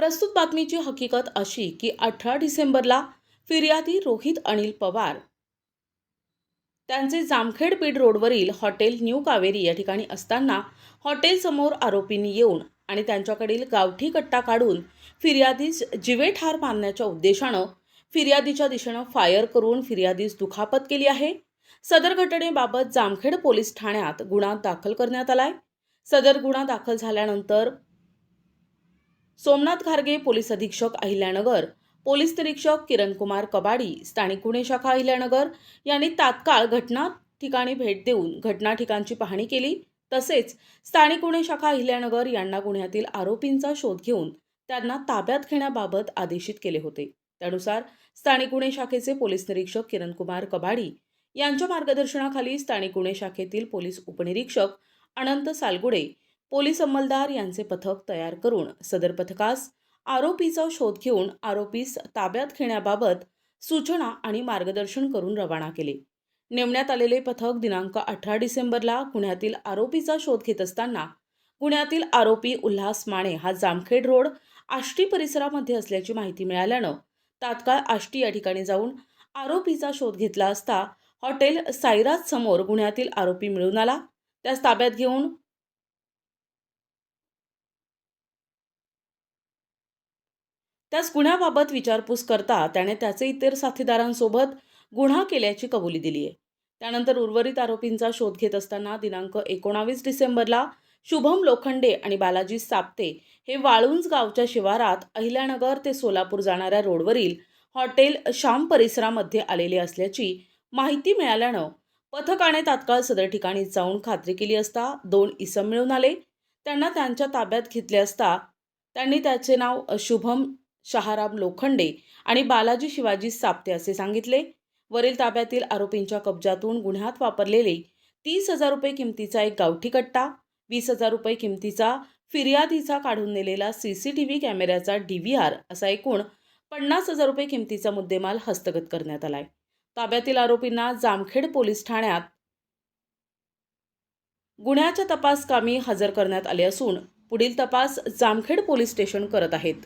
प्रस्तुत बातमीची हकीकत अशी की अठरा डिसेंबरला फिर्यादी रोहित अनिल पवार त्यांचे जामखेड पीठ रोडवरील हॉटेल न्यू कावेरी या ठिकाणी असताना हॉटेलसमोर आरोपींनी येऊन आणि त्यांच्याकडील गावठी कट्टा काढून फिर्यादीस जिवे ठार मारण्याच्या उद्देशानं फिर्यादीच्या दिशेनं फायर करून फिर्यादीस दुखापत केली आहे. सदर घटनेबाबत जामखेड पोलीस ठाण्यात गुन्हा दाखल करण्यात आलाय. सदर गुन्हा दाखल झाल्यानंतर सोमनाथ खारगे पोलीस अधीक्षक अहिल्यानगर पोलीस निरीक्षक किरणकुमार कबाडी स्थानिक गुन्हे शाखा अहिल्यानगर यांनी तात्काळ घटना ठिकाणी भेट देऊन घटना ठिकाणची पाहणी केली. तसेच स्थानिक गुन्हे शाखा अहिल्यानगर यांना गुन्ह्यातील आरोपींचा शोध घेऊन त्यांना ताब्यात घेण्याबाबत आदेशित केले होते. त्यानुसार स्थानिक गुन्हे शाखेचे पोलीस निरीक्षक किरणकुमार कबाडी यांच्या मार्गदर्शनाखाली स्थानिक गुन्हे शाखेतील पोलीस उपनिरीक्षक अनंत सालगुडे पोलीस अंमलदार यांचे पथक तयार करून सदर पथकास आरोपीचा शोध घेऊन आरोपीस ताब्यात घेण्याबाबत सूचना आणि मार्गदर्शन करून रवाना केले. नेमण्यात आलेले पथक दिनांक अठरा डिसेंबरला गुन्ह्यातील आरोपीचा शोध घेत असताना गुन्ह्यातील आरोपी उल्हास माने हा जामखेड रोड आष्टी परिसरामध्ये असल्याची माहिती मिळाल्यानं तात्काळ आष्टी या ठिकाणी जाऊन आरोपीचा शोध घेतला असता हॉटेल सायराज समोर गुन्ह्यातील आरोपी मिळून आला. त्यास ताब्यात घेऊन त्यास गुन्ह्याबाबत विचारपूस करता त्याने त्याचे इतर साथीदारांसोबत गुन्हा केल्याची कबुली दिली आहे त्यानंतर उर्वरित आरोपींचा शोध घेत असताना दिनांक एकोणावीस डिसेंबरला शुभम लोखंडे आणि बालाजी साप्ते हे वाळुंज गावच्या शिवारात अहिल्यानगर ते सोलापूर जाणाऱ्या रोडवरील हॉटेल श्याम परिसरामध्ये आलेले असल्याची माहिती मिळाल्यानं पथकाने तात्काळ सदर ठिकाणी जाऊन खात्री केली असता दोन इसम मिळून आले. त्यांना त्यांच्या ताब्यात घेतले असता त्यांनी त्याचे नाव शुभम शहाराम लोखंडे आणि बालाजी शिवाजी साप्ते असे सांगितले. वरील ताब्यातील आरोपींच्या कब्जातून गुन्ह्यात वापरलेले तीस हजार रुपये किमतीचा एक गावठी कट्टा वीस हजार रुपये किमतीचा फिर्यादीचा काढून नेलेला सी सी टी व्ही कॅमेऱ्याचा डी व्ही आर असा एकूण पन्नास हजार रुपये किमतीचा मुद्देमाल हस्तगत करण्यात आलाय. ताब्यातील आरोपींना जामखेड पोलीस ठाण्यात गुन्ह्याच्या तपास कामी हजर करण्यात आले असून पुढील तपास जामखेड पोलीस स्टेशन करत आहेत.